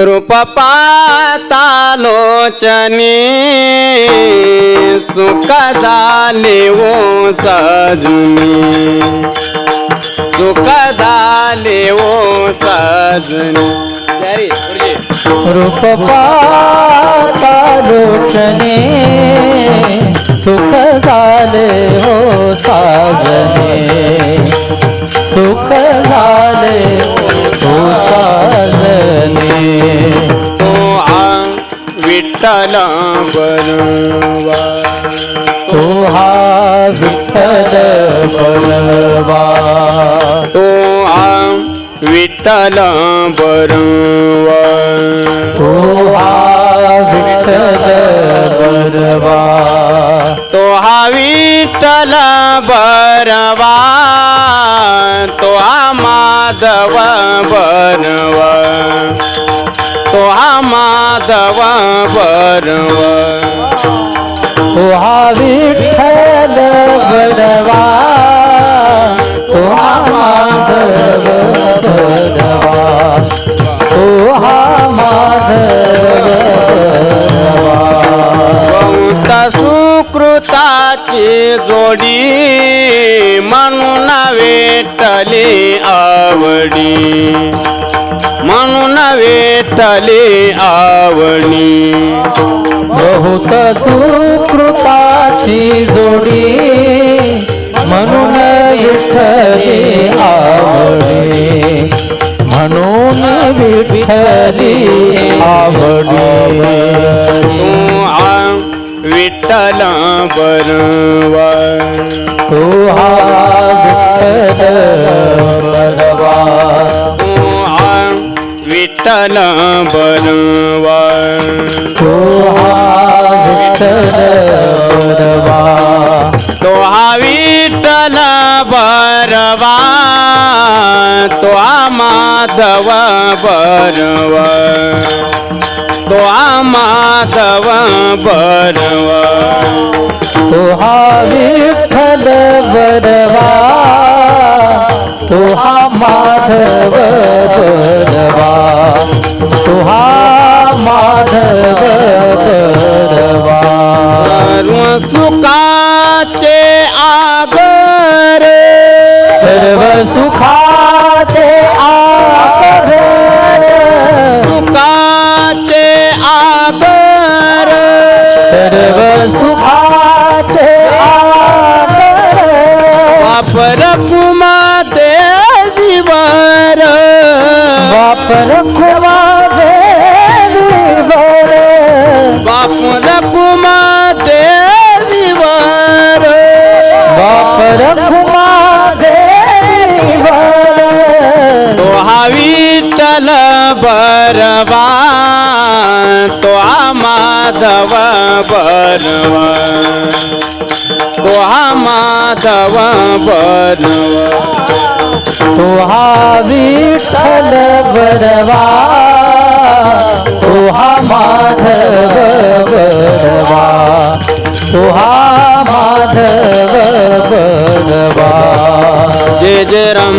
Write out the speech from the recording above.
रूप पाता लोचनी सुख झाले ओ सजनी। सुख झाले ओ सजनी। अरे, गुरुजी. रूप पाहता लोचने सुख झाले हो साजने। सुख झाले हो साजने तो आ विठ्ठल बनवा तो हा विठ्ठल बनवा तो आ विठ्ठल बनवा तो हा विठ्ठल बनवा तो हा विठ्ठल बरवा तो हा माधवा बनवा. तोहा माधवा बनवा. तोहा विठ्ठल बनवा. तोहा माधव बनवा. तोहा माधव बहुत सुकृताची जोडी. वेतले आवणी. बहुत सुकृताची जोडी म्हणून विठली आवडी म्हणून विठली आवडी विठ्ठल बरवा तू हा विठ्ठल बरवा विठ्ठल बरवा बनवा तो हा विठ्ठल बरवा तो हा माधव बरवा तो हा माधव बरवा तू हा विठ्ठल बनवा तू हा माधव बनवा तू हा माधव बनवा सर्व सुखाचे आगर सर्व सुखाचे आकर सुखाचे आगर सर्व सुखाचे वापर कुमा देवीवर वापर कुमा विठ्ठल बरवा तो माधव बरवा तो माधव बरवा तो हा विठ्ठल बरवा तो हा माधव बरवा तो माधव बरवा जय जय राम।